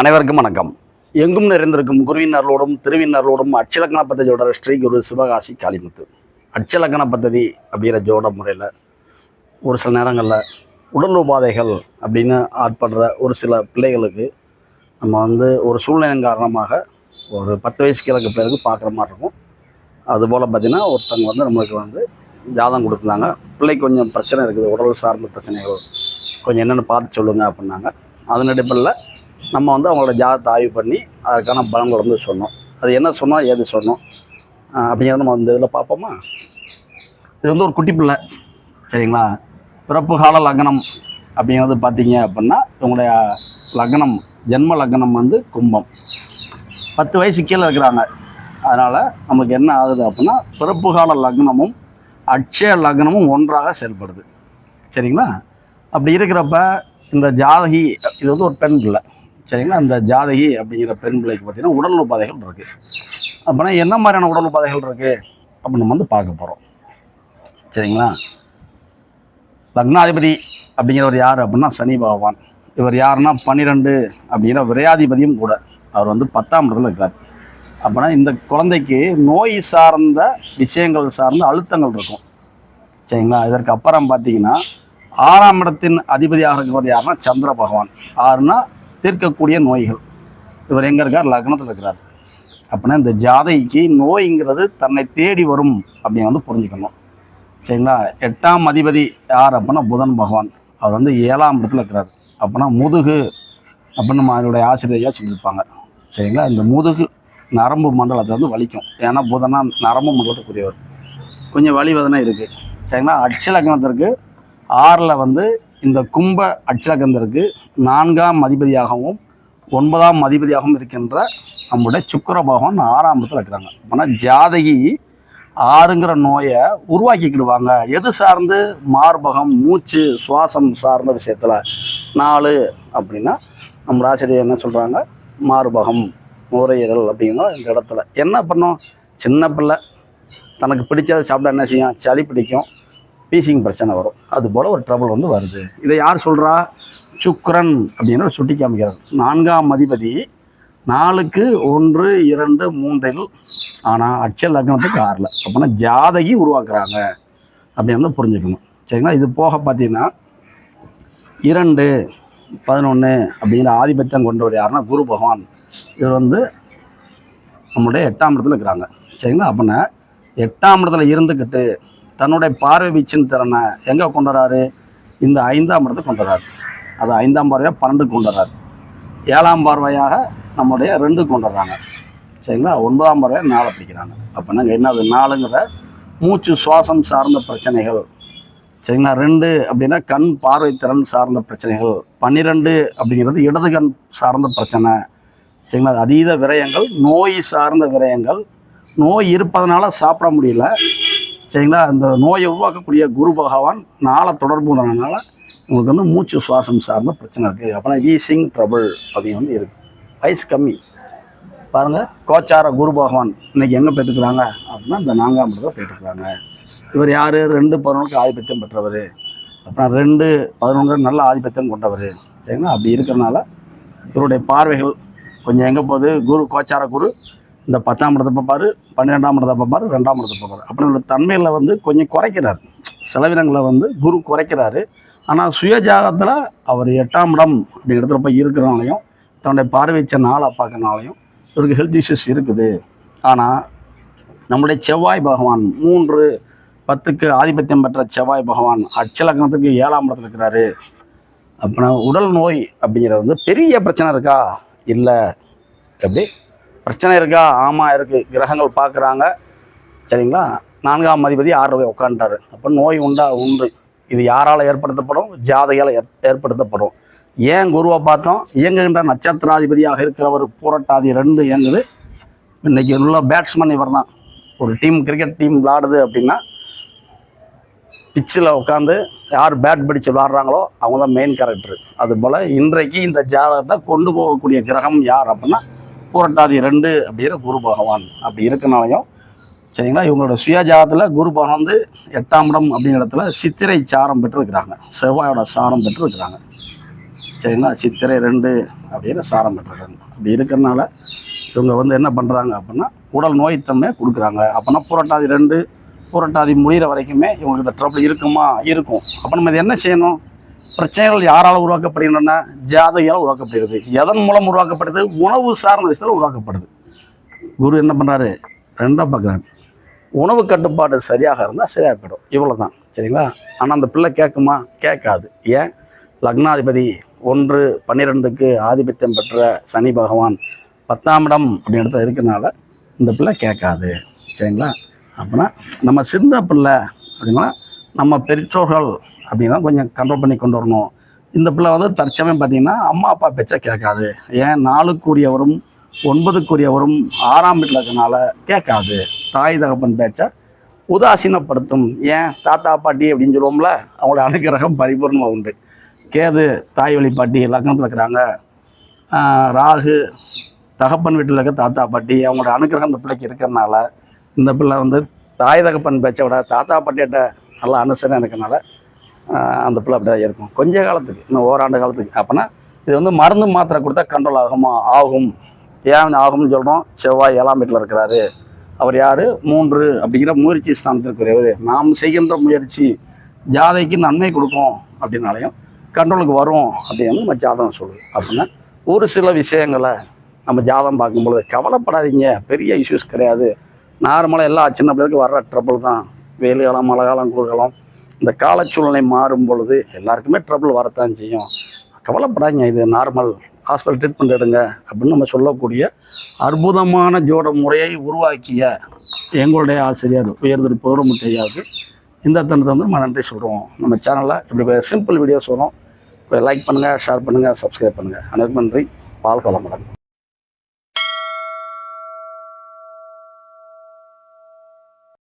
அனைவருக்கும் வணக்கம். எங்கும் நிறைந்திருக்கும் குருவினர்களோடும் திருவினர்களோடும் அட்சலக்கண பத்ததியோட ஸ்ரீ குரு சிவகாசி காளிமுத்து. அட்சலக்கண பத்ததி அப்படிங்கிற ஜோட முறையில் ஒரு சில நேரங்களில் உடல் உபாதைகள் அப்படின்னு ஆட்படுற ஒரு சில பிள்ளைகளுக்கு நம்ம வந்து ஒரு சூழ்நிலை காரணமாக ஒரு பத்து வயசு கிழக்கு பிறகு பார்க்குற மாதிரி இருக்கும். அதுபோல் பார்த்திங்கன்னா ஒருத்தங்க வந்து நம்மளுக்கு வந்து ஜாதம் கொடுத்துருந்தாங்க. பிள்ளை கொஞ்சம் பிரச்சனை இருக்குது உடல் சார்ந்த பிரச்சனைகள் கொஞ்சம் என்னென்னு பார்த்து சொல்லுங்கள் அப்படின்னாங்க. அதன் அடிப்படையில் நம்ம வந்து அவங்களோட ஜாதத்தை ஆய்வு பண்ணி அதுக்கான பலன்கள் வந்து சொன்னோம். அது என்ன சொன்னோம் ஏது சொன்னோம்? அப்படிங்கிறத நம்ம இந்த இதில் பார்ப்போமா? இது வந்து ஒரு குட்டி பிள்ளை சரிங்களா? பிறப்பு கால லக்னம் அப்படிங்கிறது பார்த்தீங்க அப்படின்னா இவங்களுடைய லக்னம் ஜென்ம லக்னம் வந்து கும்பம். பத்து வயசு கீழே இருக்கிறாங்க. அதனால் நமக்கு என்ன ஆகுது அப்படின்னா பிறப்பு கால லக்னமும் அட்சய லக்னமும் ஒன்றாக செயல்படுது. சரிங்களா? அப்படி இருக்கிறப்ப இந்த ஜாதகி இது வந்து ஒரு பெண் பிள்ளை. சரிங்களா? இந்த ஜாதகி அப்படிங்கிற பெண் பிள்ளைக்கு பார்த்தீங்கன்னா உடல் உபாதைகள் இருக்குது அப்படின்னா என்ன மாதிரியான உடல் உபாதைகள் இருக்குது அப்போ நம்ம வந்து பார்க்க போகிறோம் சரிங்களா? லக்னாதிபதி அப்படிங்கிறவர் யார் அப்படின்னா சனி பகவான். இவர் யாருன்னா பன்னிரெண்டு அப்படிங்கிற விரையாதிபதியும் கூட அவர் வந்து பத்தாம் இடத்துல இருக்கார். அப்படின்னா இந்த குழந்தைக்கு நோய் சார்ந்த விஷயங்கள் சார்ந்த அழுத்தங்கள் இருக்கும். சரிங்களா? இதற்கு அப்புறம் பார்த்தீங்கன்னா ஆறாம் இடத்தின் அதிபதியாக இருக்கிறவர் யாருன்னா சந்திர பகவான். ஆறுனா தீர்க்கக்கூடிய நோய்கள். இவர் எங்கே இருக்கார்? லக்னத்தில் இருக்கிறார். அப்படின்னா இந்த ஜாதைக்கு நோய்ங்கிறது தன்னை தேடி வரும் அப்படின்னு வந்து புரிஞ்சுக்கணும். சரிங்களா? எட்டாம் அதிபதி யார் அப்படின்னா புதன் பகவான். அவர் வந்து ஏழாம் இடத்துல இருக்கிறார். அப்படின்னா முதுகு அப்படின்னு நம்ம அதனுடைய ஆசிரியரையாக சொல்லியிருப்பாங்க. சரிங்களா? இந்த முதுகு நரம்பு மண்டலத்தை வந்து வலிக்கும். ஏன்னா புதனா நரம்பு மண்டலத்துக்குரியவர். கொஞ்சம் வலி இருக்குது சரிங்களா? அட்சலக்கணத்திற்கு ஆறில் வந்து இந்த கும்ப அட்சலக்கந்திற்கு நான்காம் அதிபதியாகவும் ஒன்பதாம் அதிபதியாகவும் இருக்கின்ற நம்முடைய சுக்கிர பகவான் ஆறாம்பத்தில் இருக்கிறாங்க. ஆனால் ஜாதகி ஆறுங்கிற நோயை உருவாக்கிக்கிடுவாங்க. எது சார்ந்து? மார்பகம் மூச்சு சுவாசம் சார்ந்த விஷயத்தில். நாலு அப்படின்னா நம்ம ஆசிரியர் என்ன சொல்கிறாங்க மார்பகம் நுரையீரல் அப்படிங்கிற இந்த இடத்துல. என்ன பண்ணும்? சின்ன பிள்ளை. தனக்கு பிடிச்சதை சாப்பிட்டா என்ன செய்யும்? சளி பிடிக்கும். பீசிங் பிரச்சனை வரும். அது போல் ஒரு ட்ரபுள் வந்து வருது. இதை யார் சொல்கிறா சுக்ரன் அப்படின்னு சுட்டி காமிக்கிறார். நான்காம் அதிபதி நாலுக்கு ஒன்று இரண்டு மூன்றில் ஆனால் அட்ச லக்னத்துக்கு ஆறில். அப்படின்னா ஜாதகி உருவாக்குறாங்க. அப்படின்னு வந்து புரிஞ்சுக்கணும். சரிங்களா? இது போக பார்த்தீங்கன்னா இரண்டு பதினொன்று அப்படிங்கிற ஆதிபத்தியம் கொண்டவர் யாருன்னா குரு பகவான். இவர் வந்து நம்முடைய எட்டாம் இடத்துல இருக்கிறாங்க. சரிங்களா? அப்படின்னா எட்டாம் இடத்துல இருந்துக்கிட்டு தன்னுடைய பார்வை வீச்சின் திறனை எங்கே கொண்டு வராரு? இந்த ஐந்தாம் இடத்தை கொண்டு வராரு. அது ஐந்தாம் பார்வையாக பன்னெண்டு கொண்டு வராரு. ஏழாம் பார்வையாக நம்முடைய ரெண்டு கொண்டு வர்றாங்க. சரிங்களா? ஒன்பதாம் பார்வையாக நாளை பிடிக்கிறாங்க. அப்போ நாங்கள் என்ன என்னது? நாலுங்கிற மூச்சு சுவாசம் சார்ந்த பிரச்சனைகள். சரிங்களா? ரெண்டு அப்படின்னா கண் பார்வை திறன் சார்ந்த பிரச்சனைகள். பன்னிரெண்டு அப்படிங்கிறது இடது கண் சார்ந்த பிரச்சனை. சரிங்களா? அது அதீத விரயங்கள் நோய் சார்ந்த விரயங்கள். நோய் இருப்பதனால சாப்பிட முடியல. சரிங்களா? அந்த நோயை உருவாக்கக்கூடிய குரு பகவான் நாளை தொடர்பு உள்ளதுனால உங்களுக்கு வந்து மூச்சு சுவாசம் சார்ந்த பிரச்சனை இருக்குது அப்படின்னா வீசிங் ட்ரபிள் அப்படின்னு வந்து இருக்குது வயசு கம்மி. பாருங்கள் கோச்சார குரு பகவான் இன்றைக்கி எங்கே போயிட்டுருக்குறாங்க அப்படின்னா இந்த நான்காம் இடத்துல போயிட்டுருக்குறாங்க இவர் யார்? ரெண்டு பதினொன்றுக்கு ஆதிபத்தியம் பெற்றவர். அப்புறம் ரெண்டு பதினொன்று நல்ல ஆதிபத்தியம் கொண்டவர். சரிங்களா? அப்படி இருக்கிறனால இவருடைய பார்வைகள் கொஞ்சம் எங்கே போகுது? குரு கோச்சார குரு இந்த பத்தாம் இடத்தை பார்ப்பாரு பன்னிரெண்டாம் இடத்தை பார்ப்பாரு ரெண்டாம் இடத்தை பார்ப்பாரு. அப்படி உள்ள தன்மையில் வந்து கொஞ்சம் குறைக்கிறார். செலவினங்களை வந்து குரு குறைக்கிறாரு. ஆனால் சுயஜாகத்தில் அவர் எட்டாம் இடம் அப்படி இடத்துல போய் இருக்கிறனாலையும் தன்னுடைய பார்வைச்ச நாளை பார்க்கறனாலையும் இவருக்கு ஹெல்த் இஷ்யூஸ் இருக்குது. ஆனால் நம்முடைய செவ்வாய் பகவான் மூன்று பத்துக்கு ஆதிபத்தியம் பெற்ற செவ்வாய் பகவான் அச்சலக்கணத்துக்கு ஏழாம் இடத்துல இருக்கிறாரு. அப்படின்னா உடல் நோய் அப்படிங்கிறது வந்து பெரிய பிரச்சனை இருக்கா? இல்லை. எப்படி? பிரச்சனை இருக்கா? ஆமாம் இருக்குது கிரகங்கள் பார்க்குறாங்க. சரிங்களா? நான்காம் அதிபதி ஆறு போய் உட்காந்துட்டாரு அப்போ நோய் உண்டா? உண்டு. இது யாரால் ஏற்படுத்தப்படும்? ஜாதையால் ஏற் ஏற்படுத்தப்படும். ஏன் குருவை பார்த்தோம்? இயங்குகின்ற நட்சத்திராதிபதியாக இருக்கிறவர் பூரட்டாதி ரெண்டு இயங்குது. இன்னைக்கு உள்ள பேட்ஸ்மேன் இவர் தான். ஒரு டீம் கிரிக்கெட் டீம் விளாடுது அப்படின்னா பிச்சில் உட்காந்து யார் பேட் பிடிச்சு விளாட்றாங்களோ அவங்க தான் மெயின் கேரக்டர் அதுபோல் இன்றைக்கு இந்த ஜாதகத்தை கொண்டு போகக்கூடிய கிரகம் யார் அப்படின்னா பூரட்டாதி ரெண்டு அப்படிங்கிற குரு பகவான் அப்படி இருக்கனாலையும் சரிங்களா? இவங்களோட சுயஜாதத்தில் குரு பகவான் வந்து எட்டாம் இடம் அப்படிங்கிற இடத்துல சித்திரை சாரம் பெற்றிருக்கிறாங்க. செவ்வாயோட சாரம் பெற்றிருக்கிறாங்க. சரிங்களா? சித்திரை ரெண்டு அப்படின்னு சாரம் பெற்றிருக்காங்க. அப்படி இருக்கிறனால இவங்க வந்து என்ன பண்ணுறாங்க அப்படின்னா உடல் நோய்த்தன்மை கொடுக்குறாங்க. அப்படின்னா புரட்டாதி ரெண்டு புரட்டாதி முடிகிற வரைக்குமே இவங்களுக்கு இந்த ட்ரபிள் இருக்குமா? இருக்கும். அப்போ நம்ம இது என்ன செய்யணும்? பிரச்சனைகள் யாரால் உருவாக்கப்படுகின்றன? ஜாதகையால் உருவாக்கப்படுகிறது. எதன் மூலம் உருவாக்கப்படுது? உணவு சார்ந்த விஷயத்தில் உருவாக்கப்படுது. குரு என்ன பண்ணுறாரு ரெண்டாக பார்க்குறாரு உணவு கட்டுப்பாடு சரியாக இருந்தால் சரியாக போயிடும். இவ்வளோ தான் சரிங்களா? ஆனால் அந்த பிள்ளை கேட்குமா? கேட்காது. ஏன்? லக்னாதிபதி ஒன்று பன்னிரெண்டுக்கு ஆதிபத்தியம் பெற்ற சனி பகவான் பத்தாம் இடம் அப்படின்னு இருக்கிறனால இந்த பிள்ளை கேட்காது. சரிங்களா? அப்படின்னா நம்ம சின்ன பிள்ளை அப்படின்னா நம்ம பெற்றோர்கள் அப்படின்னா கொஞ்சம் கண்ட்ரோல் பண்ணி கொண்டு வரணும். இந்த பிள்ளை வந்து தற்சமயம் பார்த்தீங்கன்னா அம்மா அப்பா பேச்சை கேட்காது. ஏன்? நாலுக்குரியவரும் ஒன்பதுக்குரியவரும் ஆறாம் வீட்டில் இருக்கனால கேட்காது. தாய் தகப்பன் பேச்சை உதாசீனப்படுத்தும். ஏன்? தாத்தா பாட்டி அப்படின்னு சொல்லுவோம்ல அவங்களோட அனுகிரகம் பரிபூர்ணமாக உண்டு. கேது தாய் வழி பாட்டி லக்னத்தில் இருக்கிறாங்க. ராகு தகப்பன் வீட்டில் இருக்க தாத்தா பாட்டி அவங்களோட அனுகிரகம் இந்த பிள்ளைக்கு இருக்கிறனால இந்த பிள்ளை வந்து தாய் தகப்பன் பேச்சை விட தாத்தா பாட்டியிட்ட நல்லா அனுசரணை இருக்கிறனால அந்த பிள்ளை அப்படி தான் இருக்கும். கொஞ்ச காலத்துக்கு இன்னும் ஓராண்டு காலத்துக்கு அப்போனா இது வந்து மருந்து மாத்திரை கொடுத்தா கண்ட்ரோல் ஆகுமா? ஆகும். ஏன் ஆகும்னு சொல்கிறோம் செவ்வாய் ஏழாம் வீட்டில் இருக்கிறாரு. அவர் யார்? மூன்று அப்படிங்கிற முயற்சி ஸ்தானத்திற்குரியவர் நாம் செய்கின்ற முயற்சி ஜாதைக்கு நன்மை கொடுக்கும் அப்படின்னாலையும் கண்ட்ரோலுக்கு வரும் அப்படின்னு நம்ம ஜாதகம் சொல்லுது. அப்படின்னா ஒரு சில விஷயங்களை நம்ம ஜாதகம் பார்க்கும்பொழுது கவலைப்படாதீங்க. பெரிய இஷ்யூஸ் கிடையாது. நார்மலாக எல்லா சின்ன பிள்ளைகளுக்கு வர்ற ட்ரபிள் தான். வெயில் காலம் மழை காலம் குளிர்காலம் இந்த கால சூழ்நிலை மாறும் பொழுது எல்லாருக்குமே ட்ரபிள் வரத்தான் செய்யும். கவலைப்படாதீங்க இது நார்மல் ஹாஸ்பிட்டல் ட்ரீட்மெண்ட் எடுங்க அப்படின்னு நம்ம சொல்லக்கூடிய அற்புதமான ஜோட முறையை உருவாக்கிய எங்களுடைய ஆசிரியர் உயர்திரு பௌரமுட்டையாவுக்கு இந்த தருணத்தை வந்து நம்ம நன்றி சொல்கிறோம் நம்ம சேனலில் இப்படி சிம்பிள் வீடியோஸ் வரும் லைக் பண்ணுங்கள் ஷேர் பண்ணுங்கள் சப்ஸ்கிரைப் பண்ணுங்கள் அனைவருக்கும் நன்றி. வாழ்க்கை வளமுடன்.